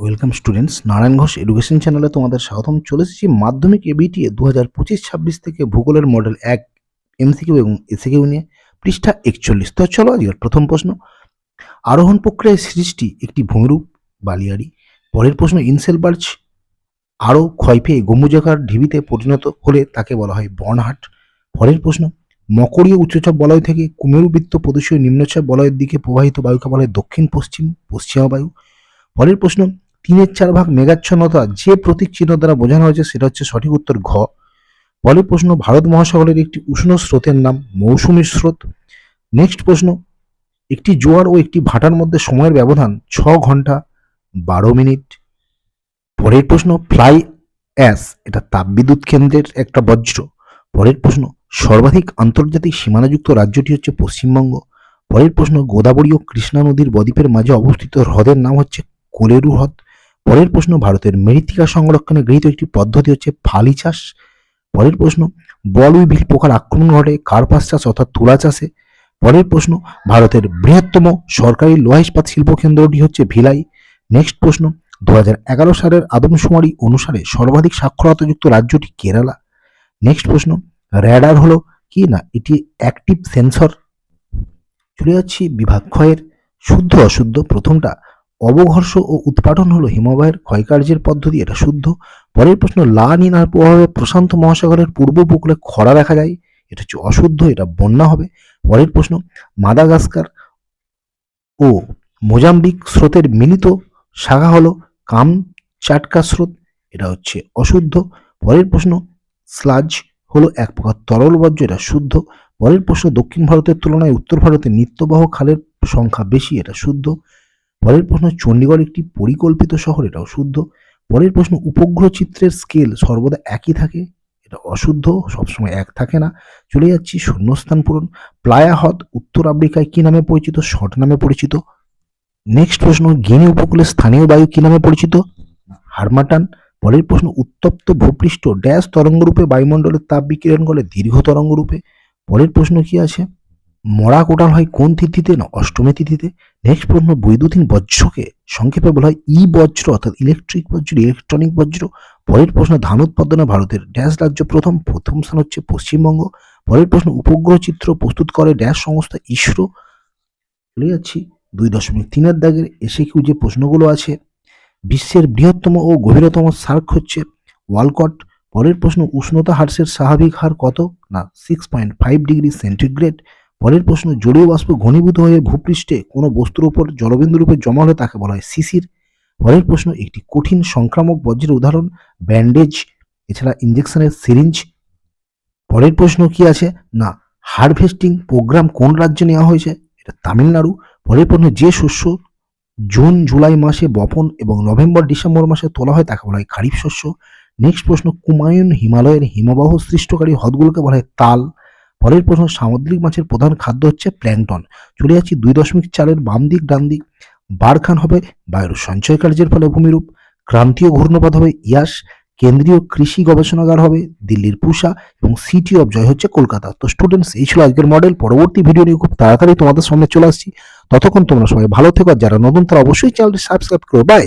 Welcome students, Narayan Ghosh education চ্যানেলে তোমাদের স্বাগতম। চলে এসেছি মাধ্যমিক এবিটিএ দু হাজার পঁচিশ ছাব্বিশ থেকে ভূগোলের মডেল এক, এমসিকিউ এবং এসিকিউ নিয়ে, পৃষ্ঠা একচল্লিশ। তো চলো আজকের প্রথম প্রশ্ন। আরোহণ প্রক্রিয়ায় সৃষ্টি একটি ভূমিরূপ, বালিয়াড়ি। পরের প্রশ্ন, ইনসেলবার্চ আরও ক্ষয় পেয়ে গম্বুজাকার ঢিবিতে পরিণত হলে তাকে বলা হয় বর্নহাট পরের প্রশ্ন, মকরীয় উচ্চচাপ বলয় থেকে কুমেরুবৃত্ত প্রদেশীয় নিম্নচাপ বলয়ের দিকে প্রবাহিত বায়ুকে বলা হয় দক্ষিণ পশ্চিম পশ্চিমা বায়ু। পরের প্রশ্ন তিনের চার ভাগ মেঘাচ্ছন্নতা যে প্রতীক চিহ্ন দ্বারা বোঝানো হয়েছে, সেটা হচ্ছে সঠিক উত্তর ঘ। পরের প্রশ্ন, ভারত মহাসাগরের একটি উষ্ণ স্রোতের নাম মৌসুমী স্রোত। নেক্সট প্রশ্ন, একটি জোয়ার ও একটি ভাটার মধ্যে সময়ের ব্যবধান ছ ঘণ্টা বারো মিনিট। পরের প্রশ্ন, ফ্লাই অ্যাস এটা তাপবিদ্যুৎ কেন্দ্রের একটা বজ্র। পরের প্রশ্ন, সর্বাধিক আন্তর্জাতিক সীমানাযুক্ত রাজ্যটি হচ্ছে পশ্চিমবঙ্গ। পরের প্রশ্ন, গোদাবরী ও কৃষ্ণা নদীর বদ্বীপের মাঝে অবস্থিত হ্রদের নাম হচ্ছে কোলেরু হ্রদ। পরের প্রশ্ন, ভারতের মৃত্তিকা সংরক্ষণে গৃহীত একটি পদ্ধতি হচ্ছে ফালি চাষ। পরের প্রশ্ন বলউইভিল পোকার আক্রমণ ঘটে কার্পাস চাষ অর্থাৎ তুলা চাষে? পরের প্রশ্ন, ভারতের বৃহত্তম সরকারি লোহা ইস্পাত শিল্প কেন্দ্রটি হচ্ছে ভিলাই। নেক্সট প্রশ্ন দু এগারো সালের আদমশুমারি অনুসারে সর্বাধিক সাক্ষরতাযুক্ত রাজ্যটি কেরালা। নেক্সট প্রশ্ন, র্যাডার হলো কি না? এটি অ্যাক্টিভ সেন্সর। চলে যাচ্ছি বিভাগ ক্ষয়ের শুদ্ধ অশুদ্ধ প্রথমটা। অবঘর্ষ ও উৎপাটন হলো হিমবাহের ক্ষয়কার্যের পদ্ধতি, এটা শুদ্ধ। পরের প্রশ্ন, লা নিনার প্রভাবে প্রশান্ত মহাসাগরের পূর্ব উপকূলে খরা দেখা যায়, এটা হচ্ছে অশুদ্ধ, এটা বন্যা হবে। পরের প্রশ্ন, মাদাগাস্কার ও মোজাম্বিক স্রোতের মিলিত শাখা হলো কাম চাটকা স্রোত, এটা হচ্ছে অশুদ্ধ। পরের প্রশ্ন, স্লাজ হলো এক প্রকার তরল বর্জ্য, এটা শুদ্ধ। পরের প্রশ্ন, দক্ষিণ ভারতের তুলনায় উত্তর ভারতে নিত্যবাহ খালের সংখ্যা বেশি, এটা শুদ্ধ। পরের প্রশ্ন চণ্ডীগড় একটি পরিকল্পিত শহর, এটাও শুদ্ধ। পরের প্রশ্ন, উপগ্রহ চিত্রের স্কেল সর্বদা একই থাকে? এটা অশুদ্ধ, সবসময় এক থাকে না। চলে যাচ্ছি, শূন্যস্থান পূরণ। প্লায়া হ্রদ, উত্তর আফ্রিকায় কি নামে পরিচিত? শট নামে পরিচিত। নেক্সট প্রশ্ন, গিনি উপকূলে স্থানীয় বায়ু কি নামে পরিচিত? হারমাটান। পরের প্রশ্ন, উত্তপ্ত ভূপৃষ্ঠ ড্যাশ তরঙ্গরূপে বায়ুমণ্ডলের তাপ বিকিরণ করে দীর্ঘ তরঙ্গরূপে। পরের প্রশ্ন কি আছে? মরা কোটাল হয় কোন তিথিতে না অষ্টমী তিথিতে? নেক্সট প্রশ্ন, বৈদ্যুতিন বজ্রকে সংক্ষেপে বলা হয় ই বজ্র অর্থাৎ ইলেকট্রিক বজ্র ইলেকট্রনিক বজ্র। পরের প্রশ্ন, ধান উৎপাদনে ভারতের ড্যাশ রাজ্য প্রথম প্রথম স্থান হচ্ছে পশ্চিমবঙ্গ। পরের প্রশ্ন, উপগ্রহ চিত্র প্রস্তুত করে ড্যাশ সংস্থা ইসরো। চলে যাচ্ছি দুই দশমিক তিনের দাগের এসে কিউ যে প্রশ্নগুলো আছে। বিশ্বের বৃহত্তম ও গভীরতম সার্ক হচ্ছে ওয়ালকট। পরের প্রশ্ন, উষ্ণতা হ্রাসের স্বাভাবিক হার কত? না six point five degree centigrade পরের প্রশ্ন, জলীয় বাষ্প ঘনীভূত হয়ে ভূপৃষ্ঠে কোনো বস্তুর উপর জলবিন্দু রূপে জমা হলে তাকে বলা হয় শিশির। পরের প্রশ্ন, একটি কঠিন সংক্রামক বজ্রের উদাহরণ, ব্যান্ডেজ, এছাড়া ইঞ্জেকশনের সিরিঞ্জ। পরের প্রশ্ন কি আছে? না, হারভেস্টিং প্রোগ্রাম কোন রাজ্যে নেওয়া হয়েছে? এটা তামিলনাড়ু। পরের প্রশ্ন, যে শস্য জুন, জুলাই মাসে বপন এবং নভেম্বর, ডিসেম্বর মাসে তোলা হয় তাকে বলা হয় খারিফ শস্য। নেক্সট প্রশ্ন, কুমায়ুন হিমালয়ের হিমবাহ সৃষ্টকারী হ্রদগুলোকে বলা হয় তাল। পরের প্রশ্ন সামুদ্রিক মাছের প্রধান খাদ্য হচ্ছে প্ল্যাংটন। চলে যাচ্ছি দুই দশমিক চারের বাম দিক, ডান দিক। বারখান হবে বায়ুর সঞ্চয় কার্যের ফলে ভূমিরূপ। ক্রান্তীয় ঘূর্ণপাত হবে ইয়াস কেন্দ্রীয় কৃষি গবেষণাগার হবে দিল্লির পুষা এবং সিটি অফ জয় হচ্ছে কলকাতা। তো স্টুডেন্টস এই ছিল আজকের মডেল পরবর্তী ভিডিও নিয়ে খুব তাড়াতাড়ি তোমাদের সামনে চলে আসছি। ততক্ষণ তোমরা সবাই ভালো থেকো। যারা নতুন, তারা অবশ্যই চ্যানেলটি সাবস্ক্রাইব করো। বাই